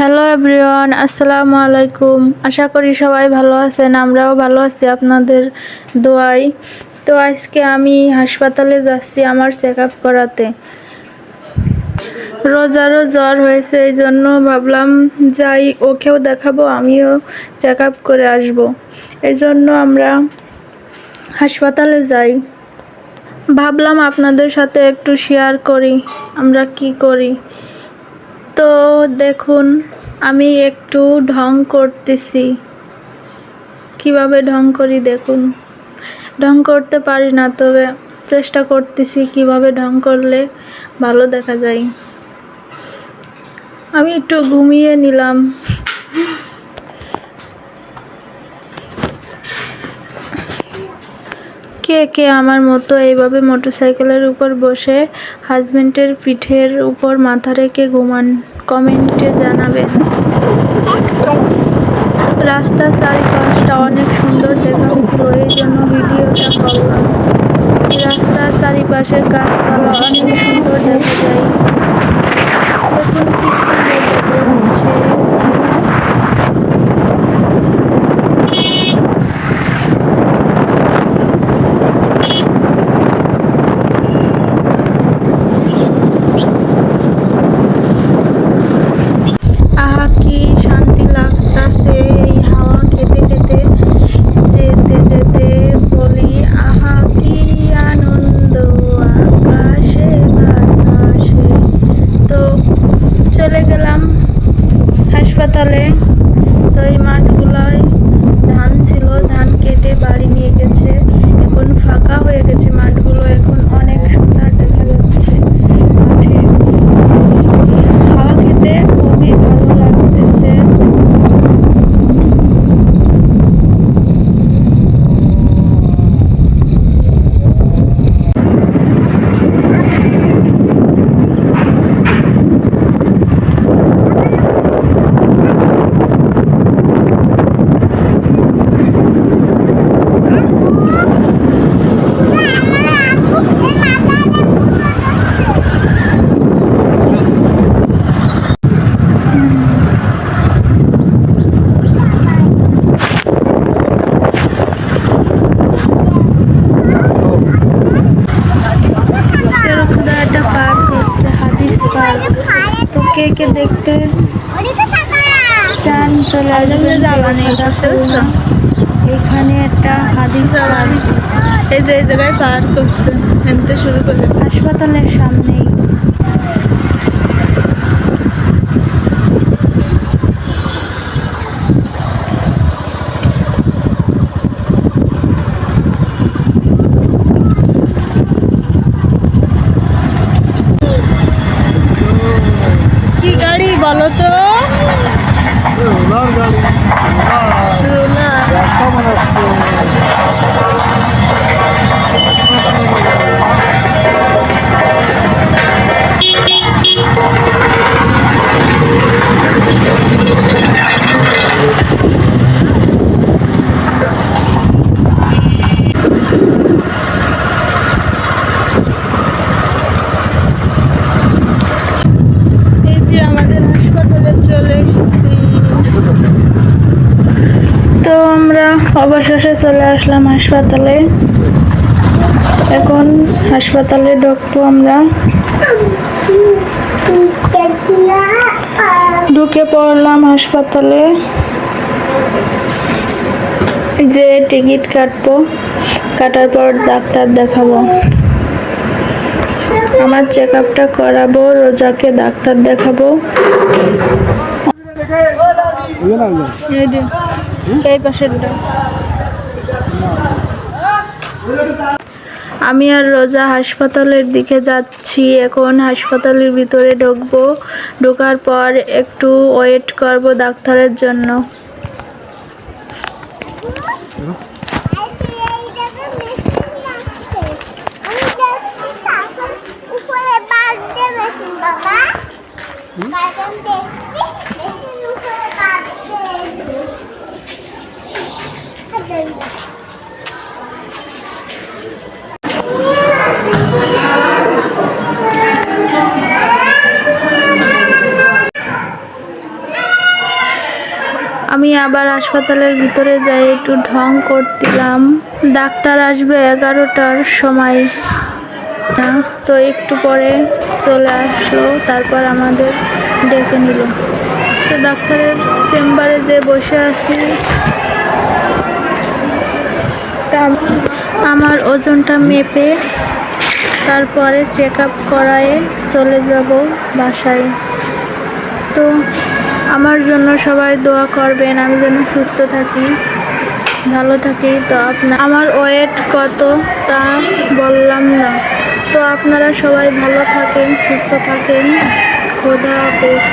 Hello everyone আসসালামু আলাইকুম আশা করি সবাই ভালো আছেন, আমরাও ভালো আছি আপনাদের দোয়াই তো আজকে আমি হাসপাতালে যাচ্ছি আমার চেক আপ করাতে। রোজারও জ্বর হয়েছে, এই জন্য ভাবলাম যাই, ওকেও দেখাবো, আমিও চেক আপ করে আসব। এই জন্য আমরা হাসপাতালে যাই। ভাবলাম আপনাদের সাথে একটু শেয়ার করি, আমরা কি করি। তো দেখুন, আমি একটু ঢং করতেছি। কীভাবে ঢং করি দেখুন। ঢং করতে পারি না, তবে চেষ্টা করতেছি কীভাবে ঢং করলে ভালো দেখা যায়। আমি একটু ঘুমিয়ে নিলাম। কে কে আমার মতো এইভাবে মোটরসাইকেলের উপর বসে হাজবেন্ডের পিঠের উপর মাথা রেখে ঘুমান? কমেন্টে জানাবেন। রাস্তার চারিপাশটা অনেক সুন্দর দেখাচ্ছিল এই জন্য ভিডিওটা করলাম। রাস্তার চারিপাশে গাছপালা অনেক সুন্দর দেখা যায়। দেখুন কি সুন্দর দেখা যাচ্ছে আহা কি শান্তি লাগতাছে এই হাওয়া খেতে খেতে যেতে যেতে বলি আহা কি আনন্দ আকাশে বাতাসে তো চলে গেলাম হাসপাতালে কে দেখতে চান চলে আসবেন এখানে একটা হাদিস এই যে এই জায়গায় পার করছে। শুরু করবে হাসপাতালের সামনেই কি গাড়ি বলো তো। চলে আসলাম হাসপাতালে। এখন হাসপাতালে ঢুকবো আমরা। ঢুকে পড়লাম হাসপাতালে। যে টিকিট কাটবো। কাটার পর ডাক্তার দেখাবো। আমার চেক আপটা করাবো রোজাকে ডাক্তার দেখাবো। এই পাশেরটা। আমি আর রোজা হাসপাতালের দিকে যাচ্ছি। এখন হাসপাতালের ভিতরে ঢুকবো। ঢোকার পর একটু ওয়েট করব ডাক্তারের জন্য। বাবা। আবার হাসপাতালের ভিতরে যাই, একটু ঢং করছিলাম ডাক্তার আসবে এগারোটার সময়। তো একটু পরে চলে আসলো, তারপর আমাদের ডেকে নিল। তো ডাক্তারের চেম্বারে যে বসে আছি আমার ওজনটা মেপে তারপরে চেক আপ করায় চলে যাব বাসায়। তো আমার জন্য সবাই দোয়া করবেন, আমি যেন সুস্থ থাকি, ভালো থাকি। তো আপনার আমার ওয়েট কত তা বললাম না। তো আপনারা সবাই ভালো থাকেন, সুস্থ থাকেন। খোদা হাফেজ।